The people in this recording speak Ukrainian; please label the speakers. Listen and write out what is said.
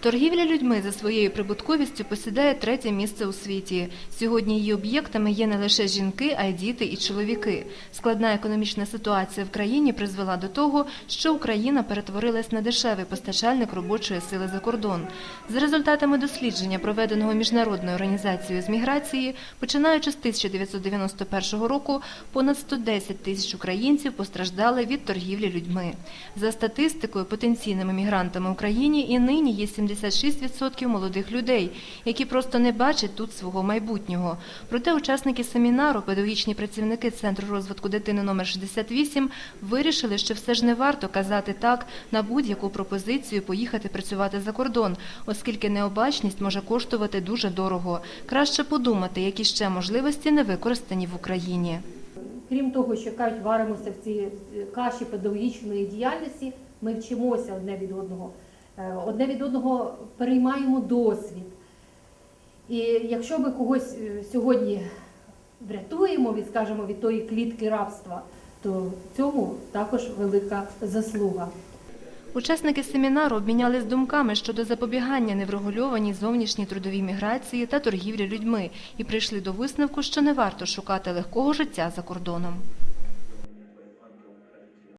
Speaker 1: Торгівля людьми за своєю прибутковістю посідає третє місце у світі. Сьогодні її об'єктами є не лише жінки, а й діти і чоловіки. Складна економічна ситуація в країні призвела до того, що Україна перетворилась на дешевий постачальник робочої сили за кордон. За результатами дослідження, проведеного міжнародною організацією з міграції, починаючи з 1991 року, понад 110 тисяч українців постраждали від торгівлі людьми. За статистикою, потенційними мігрантами в Україні і нині є 76% молодих людей, які просто не бачать тут свого майбутнього. Проте учасники семінару, педагогічні працівники Центру розвитку дитини номер 68 вирішили, що все ж не варто казати так на будь-яку пропозицію поїхати працювати за кордон, оскільки необачність може коштувати дуже дорого. Краще подумати, які ще можливості не використані в Україні.
Speaker 2: Крім того, що кажуть, варимося в цій каші педагогічної діяльності, ми вчимося одне від одного. Е, Одне від одного переймаємо досвід. І якщо ми когось е, сьогодні врятуємо від, скажімо, від тої клітки рабства, то цьому також велика заслуга.
Speaker 1: Учасники семінару обмінялись думками щодо запобігання неврегульованій зовнішній трудовій міграції та торгівлі людьми і прийшли до висновку, що не варто шукати легкого життя за кордоном.